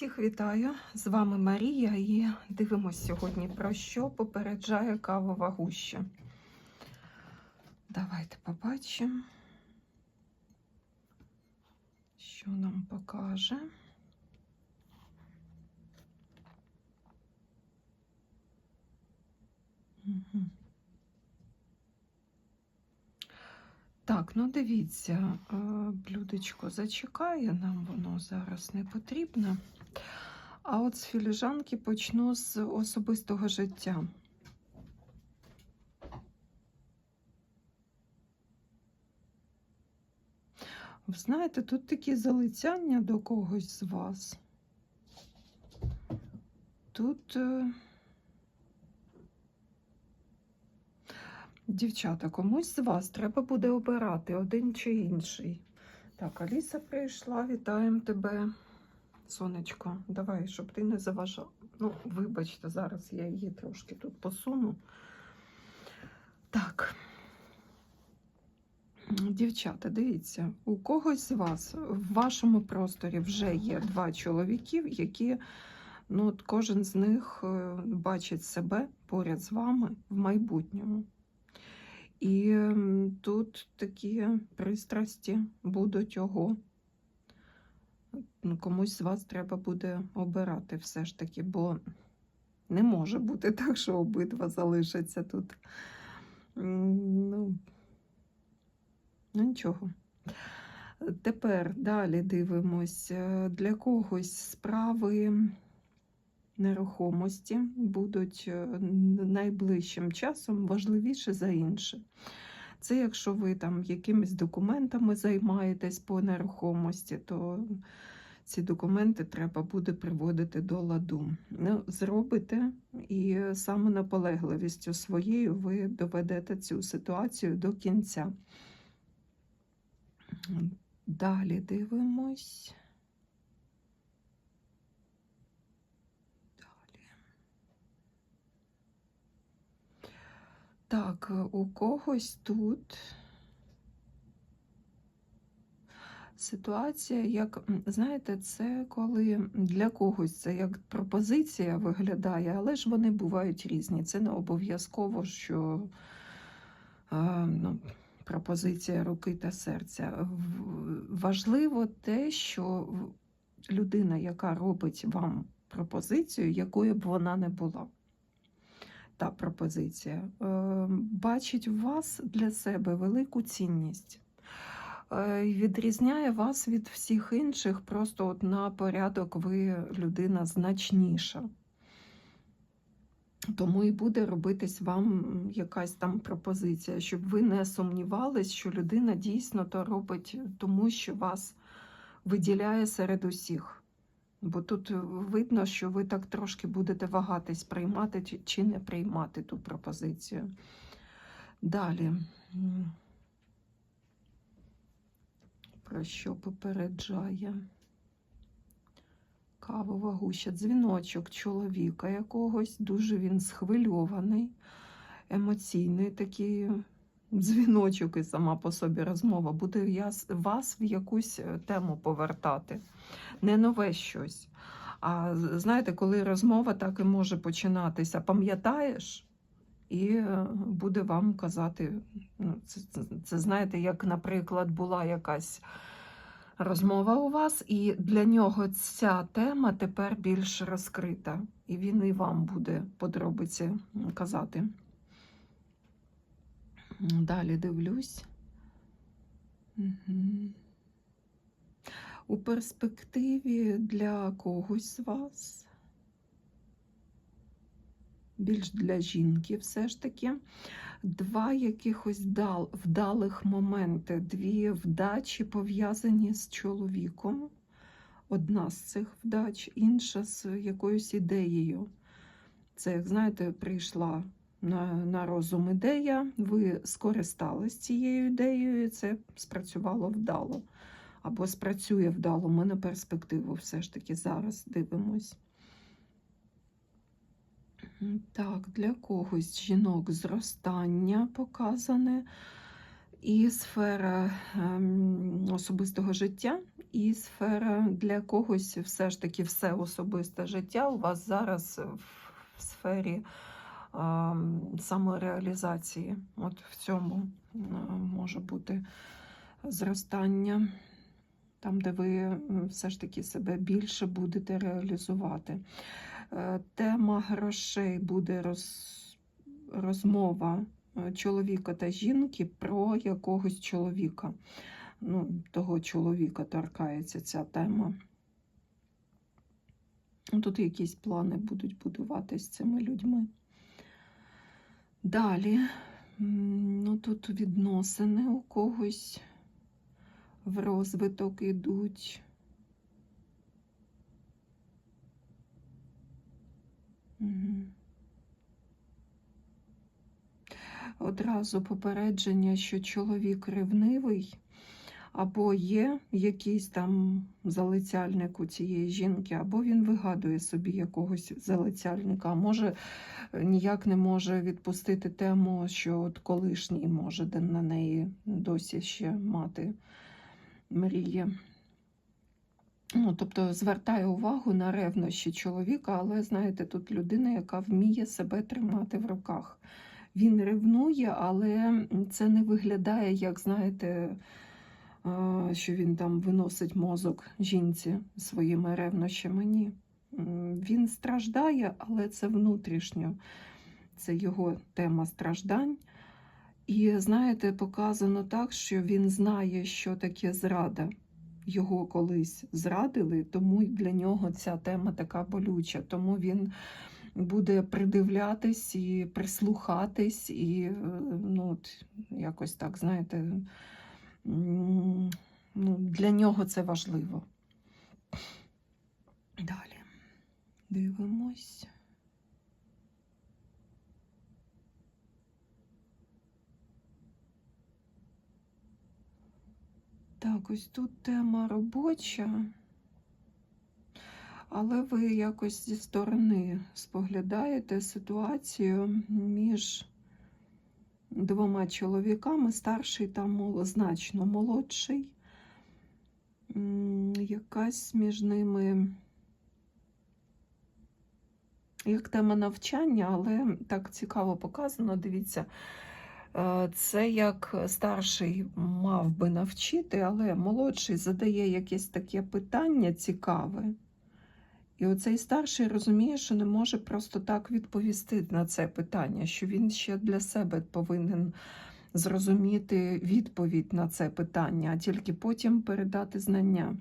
Всіх вітаю! З вами Марія і дивимося сьогодні про що попереджає кавова гуща. Давайте побачимо, що нам покаже. Так, ну дивіться, е, блюдечко зачекає, нам воно зараз не потрібно. А от з філіжанки почну з особистого життя. Знаєте, тут такі залицяння до когось з вас. Тут. е, Дівчата, комусь з вас треба буде обирати один чи інший. Так, Аліса прийшла, вітаємо тебе. Сонечко, давай, щоб ти не заважав. Ну, вибачте, зараз я її трошки тут посуну. Так. Дівчата, дивіться, у когось з вас в вашому просторі вже є два чоловіків, які, ну, от кожен з них е, бачить себе поряд з вами в майбутньому. І тут такі пристрасті будуть ого. Ну, Комусь з вас треба буде обирати все ж таки, бо не може бути так, що обидва залишаться тут. Ну, ну нічого. Тепер далі дивимось. Е, Для когось справи нерухомості будуть е, найближчим часом важливіше за інше. Це якщо ви там якимись документами займаєтесь по нерухомості, то ці документи треба буде приводити до ладу. Ну, зробите і саме наполегливістю своєю ви доведете цю ситуацію до кінця. Далі дивимось. Далі. Так, у когось тут ситуація, як, знаєте, це коли для когось це як пропозиція виглядає, але ж вони бувають різні. Це не обов'язково, що а, ну, пропозиція руки та серця. Важливо те, що людина, яка робить вам пропозицію, якою б вона не була. Та пропозиція е, бачить у вас для себе велику цінність. Е, Відрізняє вас від всіх інших, просто от на порядок ви людина значніша. Тому і буде робитись вам якась там пропозиція, щоб ви не сумнівались, що людина дійсно то робить тому, що вас виділяє серед усіх. Бо тут видно, що ви так трошки будете вагатись, приймати чи не приймати ту пропозицію. Далі. Про що попереджає? Кавова гуща, дзвіночок чоловіка якогось, дуже він схвильований, емоційний такий дзвіночок і сама по собі розмова буде яс- вас в якусь е, тему повертати. Не нове щось. А знаєте, коли розмова так і може починатися, пам'ятаєш? І е, буде вам казати, ну, це, це, це знаєте, як, наприклад, була якась розмова у вас, і для нього ця тема тепер більш розкрита, і він і вам буде подробиці казати. Далі дивлюсь. Мгм. У перспективі для когось з вас, більш для жінки, все ж таки, два якихось вдалих моменти, дві вдачі пов'язані з чоловіком. Одна з цих вдач, інша з якоюсь ідеєю. Це, як знаєте, прийшла на, на розум ідея, ви скористались цією ідеєю, і це спрацювало вдало. Або спрацює вдало. Ми на перспективу все ж таки зараз дивимось. Так, для когось жінок зростання показане. І сфера ем, особистого життя, і сфера для когось все ж таки все особисте життя у вас зараз в, в сфері самореалізації. От в цьому може бути зростання, там, де ви все ж таки себе більше будете реалізувати. Е, Тема грошей буде роз, розмова е, чоловіка та жінки про якогось чоловіка. Ну, того чоловіка торкається ця тема. Ну, Тут якісь плани будуть будуватись цими людьми. Далі, ну тут відносини у когось в розвиток ідуть. Одразу попередження, що чоловік ревнивий, або є якийсь там залицяльник у цієї жінки, або він вигадує собі якогось залицяльника, а може ніяк не може відпустити тему, що от колишній може на неї досі ще мати мрії. Ну, тобто звертає увагу на ревнощі чоловіка, але знаєте, тут людина, яка вміє себе тримати в руках. Він ревнує, але це не виглядає, як знаєте, що він там виносить мозок жінці своїми ревнощами. Ні. Він страждає, але це внутрішньо. Це його тема страждань. І знаєте, показано так, що він знає, що таке зрада. Його колись зрадили, тому для нього ця тема така болюча. Тому він буде придивлятись і прислухатись, і е, ну, якось так, знаєте, ну, для нього це важливо. Далі дивимось. Так, ось тут тема робоча, але ви якось зі сторони споглядаєте ситуацію між двома чоловіками, старший та значно молодший. Якась між ними як тема навчання, але так цікаво показано. Дивіться, Це як старший мав би навчити, але молодший задає якесь таке питання цікаве. І оцей старший розуміє, що не може просто так відповісти на це питання, що він ще для себе повинен зрозуміти відповідь на це питання, а тільки потім передати знання.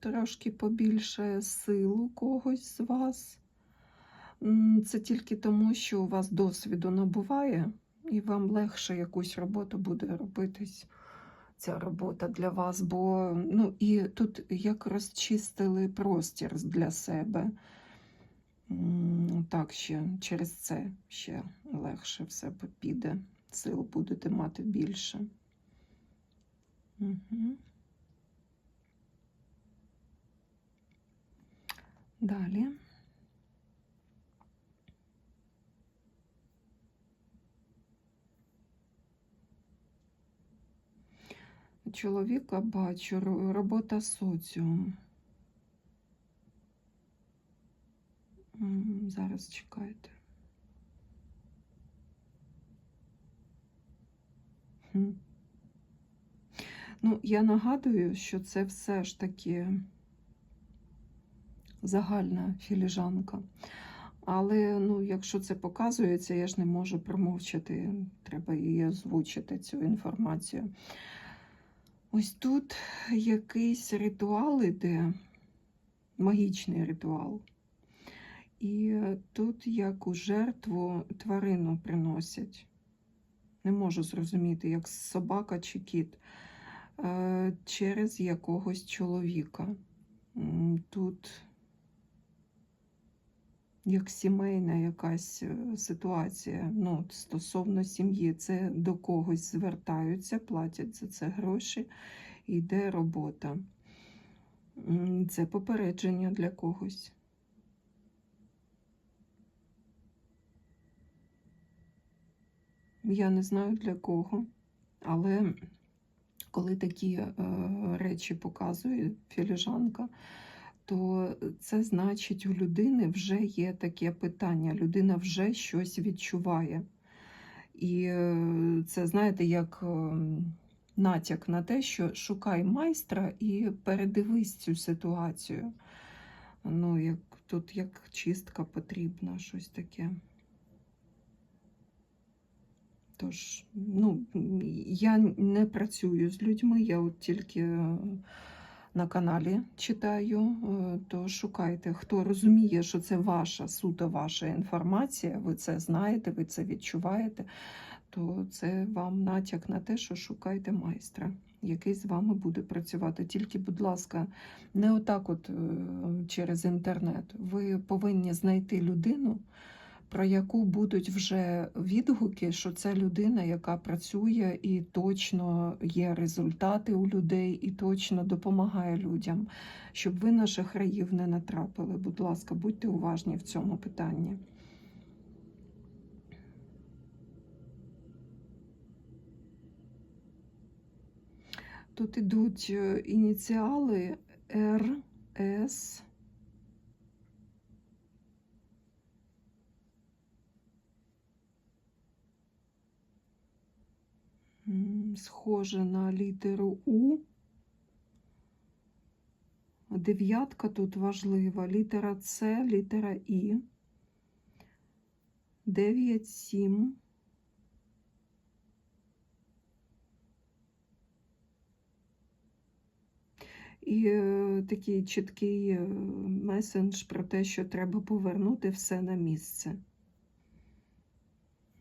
Трошки побільше сил у когось з вас. Це тільки тому, що у вас досвіду набуває, і вам легше якусь роботу буде робитись. Ця робота для вас, бо ну і тут як розчистили простір для себе. Так, ще через це ще легше все піде. Сил будете мати більше. Угу. Далі. Чоловіка бачу, робота соціум. Зараз чекайте. Ну, я нагадую, що це все ж таки загальна філіжанка. Але ну, якщо це показується, я ж не можу промовчати. Треба її озвучити, цю інформацію. Ось тут якийсь ритуал іде, магічний ритуал. І тут як у жертву тварину приносять. Не можу зрозуміти, як собака чи кіт, е, через якогось чоловіка. Тут як сімейна якась е, ситуація ну, стосовно сім'ї, це до когось звертаються, платять за це гроші, йде робота. Це попередження для когось. Я не знаю для кого, але коли такі е, речі показує філіжанка, то це значить, у людини вже є таке питання, людина вже щось відчуває. І е, це, знаєте, як е, натяк на те, що шукай майстра і передивись цю ситуацію. Ну, як тут як чистка потрібна, щось таке. Тож, ну, я не працюю з людьми, я от тільки е, на каналі читаю, е, то шукайте, хто розуміє, що це ваша, суто ваша інформація, ви це знаєте, ви це відчуваєте, то це вам натяк на те, що шукайте майстра, який з вами буде працювати. Тільки, будь ласка, не отак от е, через інтернет. Ви повинні знайти людину, про яку будуть вже відгуки, що це людина, яка працює і точно є результати у людей, і точно допомагає людям, щоб ви на шахраїв не натрапили. Будь ласка, будьте уважні в цьому питанні. Тут ідуть е, ініціали Р, С. Схоже на літеру У. Дев'ятка тут важлива. Літера С, літера І. 9, 7. І е, такий чіткий е, месендж про те, що треба повернути все на місце.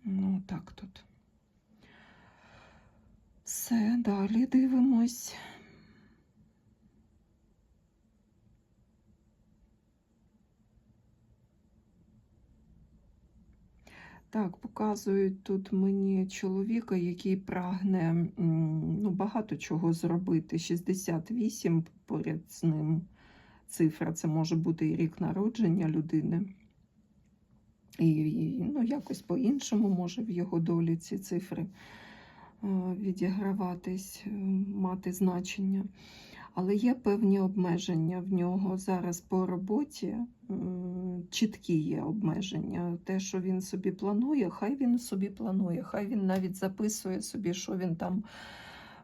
Ну, так тут. Все, далі дивимось. Так, показують тут мені чоловіка, який прагне ну, багато чого зробити. 68 поряд з ним цифра, це може бути і рік народження людини. І, і ну, якось по-іншому може в його долі ці цифри відіграватись, е, мати значення. Але є певні обмеження в нього зараз по роботі, чіткі є обмеження. Те, що він собі планує, хай він собі планує, хай він навіть записує собі, що він там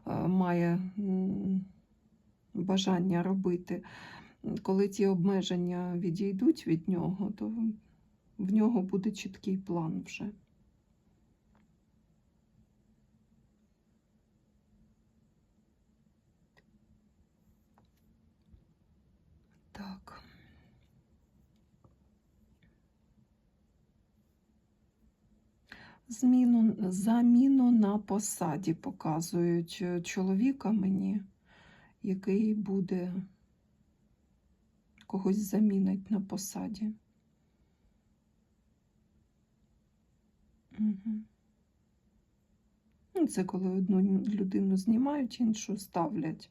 е, має бажання робити. Коли ті обмеження відійдуть від нього, то в нього буде чіткий план вже. Так. Зміну, заміну на посаді показують е, чоловіка мені, який буде когось замінить на посаді. Угу. Це коли одну людину знімають, іншу ставлять.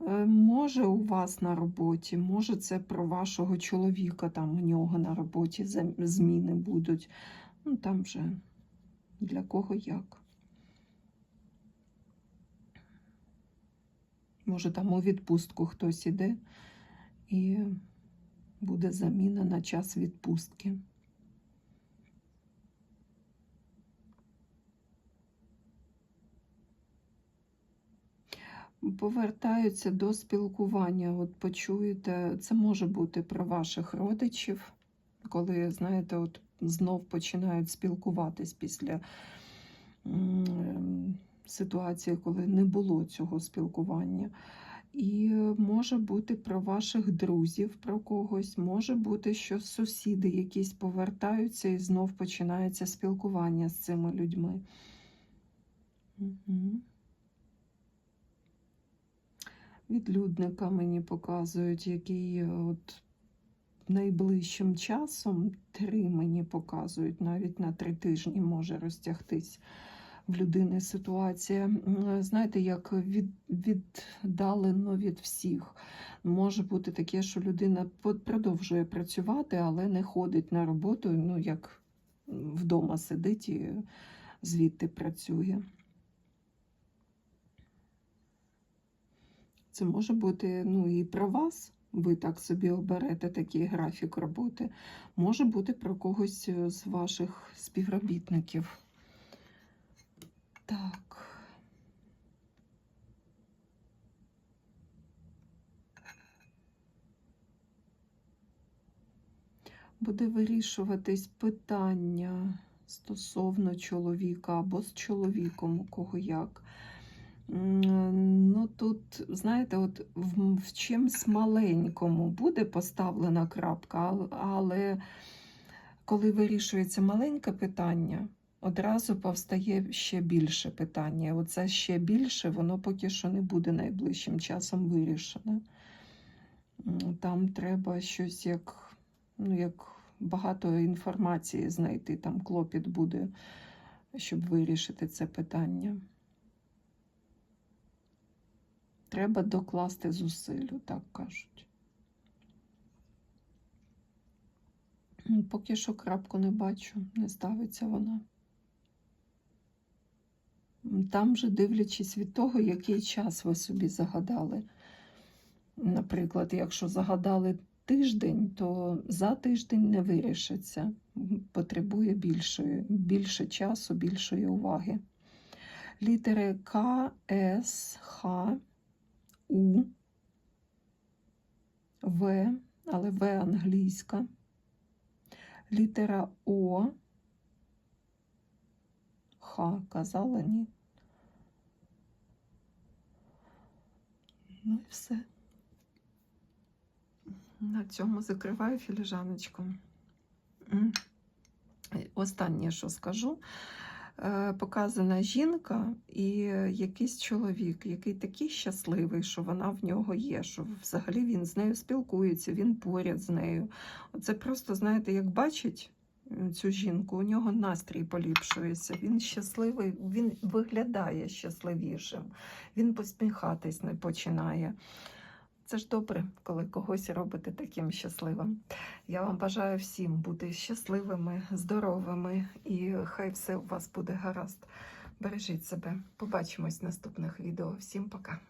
Е, Може, у вас на роботі, може, це про вашого чоловіка, там у нього на роботі зміни будуть. Ну, там вже для кого як. Може, там у відпустку хтось іде і буде заміна на час відпустки. повертаються до спілкування. От почуєте, це може бути про ваших родичів, коли, знаєте, от знов починають спілкуватись після ситуації, коли не було цього спілкування. І може бути про ваших друзів, про когось, може бути, що сусіди якісь повертаються і знов починається спілкування з цими людьми. Угу. Відлюдника мені показують, який е, от найближчим часом три мені показують, навіть на три тижні може розтягтись в людини ситуація. Знаєте, як від, віддалено від всіх. Може бути таке, що людина продовжує працювати, але не ходить на роботу, ну як вдома сидить і звідти працює. Це може бути ну, і про вас. Ви так собі оберете такий графік роботи. Може бути про когось е, з ваших співробітників. Так. Буде вирішуватись питання стосовно чоловіка або з чоловіком, у кого як. Ну тут, знаєте, от в, в чимсь маленькому буде поставлена крапка, але коли вирішується маленьке питання, одразу повстає ще більше питання. Оце ще більше, воно поки що не буде найближчим часом вирішене. Там треба щось як, ну, як багато інформації знайти, там клопіт буде, щоб вирішити це питання. Треба докласти зусиль, так кажуть. Поки що крапку не бачу, не ставиться вона. Там же дивлячись від того, який час ви собі загадали. Наприклад, якщо загадали тиждень, то за тиждень не вирішиться. Потребує більшої, більше часу, більшої уваги. Літери К, С, Х, У, В, але В англійська. Літера О. Х казала ні. Ну і все. На цьому закриваю філіжаночку. Останнє, що скажу. Е, Показана жінка і якийсь чоловік, який такий щасливий, що вона в нього є, що взагалі він з нею спілкується, він поряд з нею. Це просто, знаєте, як бачить цю жінку, у нього настрій поліпшується. Він щасливий, він виглядає щасливішим, він посміхатись не починає. Це ж добре, коли когось робите таким щасливим. Я вам бажаю всім бути щасливими, здоровими і хай все у вас буде гаразд. Бережіть себе. Побачимось в наступних відео. Всім пока.